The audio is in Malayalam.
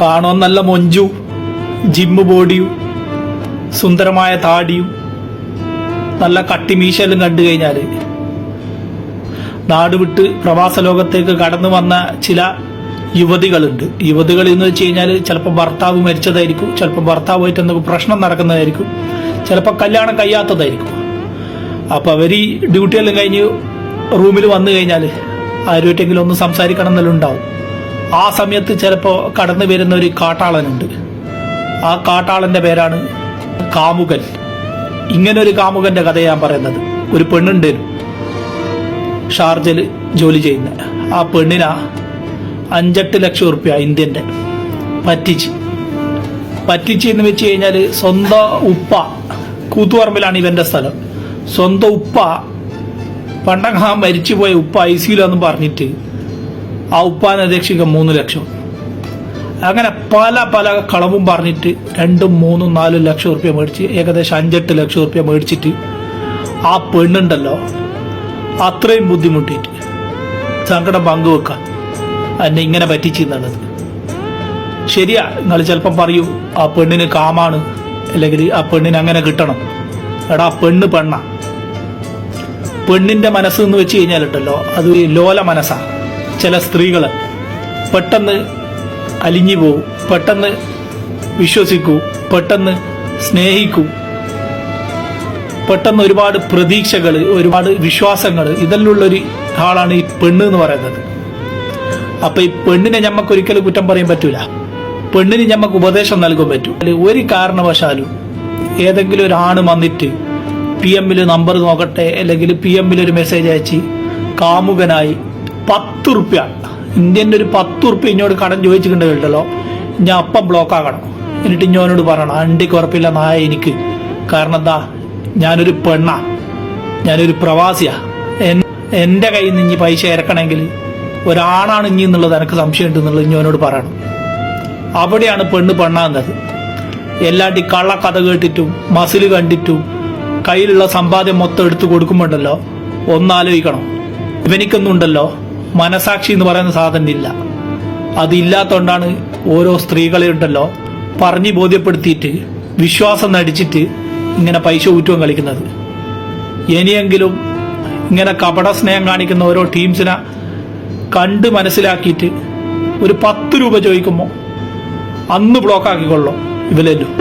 കാണാൻ നല്ല മൊഞ്ചു ജിമ്മ് ബോഡിയും സുന്ദരമായ താടിയും നല്ല കട്ടിമീശലും കണ്ടു കഴിഞ്ഞാൽ നാട് വിട്ട് പ്രവാസ ലോകത്തേക്ക് കടന്നു വന്ന ചില യുവതികളുണ്ട്. യുവതികൾ എന്ന് വെച്ച് കഴിഞ്ഞാൽ ചിലപ്പോൾ ഭർത്താവ് മരിച്ചതായിരിക്കും ചിലപ്പോൾ ഭർത്താവുമായിട്ട് എന്തെങ്കിലും പ്രശ്നം നടക്കുന്നതായിരിക്കും ചിലപ്പോൾ കല്യാണം കഴിയാത്തതായിരിക്കും. അപ്പോൾ അവർ ഡ്യൂട്ടിയെല്ലാം കഴിഞ്ഞ് റൂമിൽ വന്നു കഴിഞ്ഞാൽ ആരുമായിട്ടെങ്കിലും ഒന്ന് സംസാരിക്കണം എന്നെല്ലാം ഉണ്ടാവും ആ സമയത്ത് ചിലപ്പോൾ കടന്നു വരുന്ന ഒരു കാട്ടാളനുണ്ട്. ആ കാട്ടാളന്റെ പേരാണ് കാമുകൻ. ഇങ്ങനൊരു കാമുകന്റെ കഥ ഞാൻ പറയുന്നത്. ഒരു പെണ്ണുണ്ടേനു ഷാർജയിൽ ജോലി ചെയ്യുന്ന. ആ പെണ്ണിന അഞ്ചെട്ട് ലക്ഷം റുപ്യ ഇന്ത്യന്റെ. പറ്റിച്ച്. പറ്റിച്ച് എന്ന് വെച്ച് കഴിഞ്ഞാൽ സ്വന്തം ഉപ്പ കൂത്തുപറമ്പിലാണ് ഇവന്റെ സ്ഥലം. സ്വന്തം ഉപ്പ പണ്ടങ്ങ മരിച്ചുപോയ ഉപ്പ ഐ സിയിലാന്നും പറഞ്ഞിട്ട് ആ ഉപ്പാനെ രക്ഷിക്കാൻ മൂന്ന് ലക്ഷം. അങ്ങനെ പല പല കളവും പറഞ്ഞിട്ട് രണ്ടും മൂന്നും നാലും ലക്ഷം റുപ്യ മേടിച്ച് ഏകദേശം അഞ്ചെട്ട് ലക്ഷം റുപ്യ മേടിച്ചിട്ട് ആ പെണ്ണുണ്ടല്ലോ അത്രയും ബുദ്ധിമുട്ടിയിട്ട് സങ്കടം പങ്കുവെക്കാൻ എന്നെ ഇങ്ങനെ പറ്റിച്ചെന്നുള്ളത് ശരിയാ നിങ്ങൾ ചിലപ്പം പറയൂ ആ പെണ്ണിന് കാമാണ് അല്ലെങ്കിൽ ആ പെണ്ണിന് അങ്ങനെ കിട്ടണം. എടാ പെണ്ണ് പെണ്ണ. പെണ്ണിന്റെ മനസ്സ് എന്ന് വെച്ച് കഴിഞ്ഞാലുണ്ടല്ലോ അത് ലോല മനസ്സാ. ചില സ്ത്രീകൾ പെട്ടെന്ന് അലിഞ്ഞു പോവും പെട്ടെന്ന് വിശ്വസിക്കൂ പെട്ടെന്ന് സ്നേഹിക്കൂ. പെട്ടെന്ന് ഒരുപാട് പ്രതീക്ഷകൾ ഒരുപാട് വിശ്വാസങ്ങൾ ഇതിലുള്ളൊരു ആളാണ് ഈ പെണ്ണ് എന്ന് പറയുന്നത്. അപ്പൊ ഈ പെണ്ണിനെ ഞമ്മക്ക് ഒരിക്കലും കുറ്റം പറയാൻ പറ്റൂല. പെണ്ണിന് ഞമ്മക്ക് ഉപദേശം നൽകാൻ പറ്റൂ. ഒരു കാരണവശാലും ഏതെങ്കിലും ഒരു ആണ് വന്നിട്ട് പി എമ്മിൽ നമ്പർ നോക്കട്ടെ അല്ലെങ്കിൽ പി എമ്മിൽ ഒരു മെസ്സേജ് അയച്ച് കാമുകനായി പത്ത് റുപ്യ ഇന്ത്യന്റെ ഒരു പത്ത് റുപ്യ ഇങ്ങോട്ട് കടം കേട്ടല്ലോ. ഞാൻ അപ്പം ബ്ലോക്ക് ആകണം. എന്നിട്ട് ഇഞ്ഞോനോട് പറയണം അണ്ടിക്ക് ഉറപ്പില്ല നായ എനിക്ക്. കാരണം എന്താ? ഞാനൊരു പെണ്ണാ. ഞാനൊരു പ്രവാസിയാ. എന്റെ കയ്യിൽ നിന്ന് ഇനി പൈസ ഇറക്കണമെങ്കിൽ ഒരാണാണ് ഇനി എന്നുള്ളത് എനിക്ക് സംശയമുണ്ട് എന്നുള്ളത് ഇഞ്ഞോനോട് പറയണം. അവിടെയാണ് പെണ്ണ് പെണ്ണാകുന്നത്. എല്ലാണ്ടി കള്ള കഥ കേട്ടിട്ടും മസിൽ കണ്ടിട്ടും കയ്യിലുള്ള സമ്പാദ്യം മൊത്തം എടുത്തു കൊടുക്കുമ്പോണ്ടല്ലോ ഒന്നാലോചിക്കണം ഇവനിക്കൊന്നുണ്ടല്ലോ മനസാക്ഷി എന്ന് പറയുന്ന സാധനം ഇല്ല അതില്ലാത്തോണ്ടാണ് ഓരോ സ്ത്രീകളെ ഉണ്ടല്ലോ പറഞ്ഞ് ബോധ്യപ്പെടുത്തിയിട്ട് വിശ്വാസം നടിച്ചിട്ട് ഇങ്ങനെ പൈസ ഊറ്റവും കളിക്കുന്നത്. ഇനിയെങ്കിലും ഇങ്ങനെ കപട സ്നേഹം കാണിക്കുന്ന ഓരോ ടീംസിനെ കണ്ട് മനസ്സിലാക്കിയിട്ട് ഒരു പത്ത് രൂപ ചോദിക്കുമ്പോൾ അന്ന് ബ്ലോക്ക് ഇവലെല്ലാം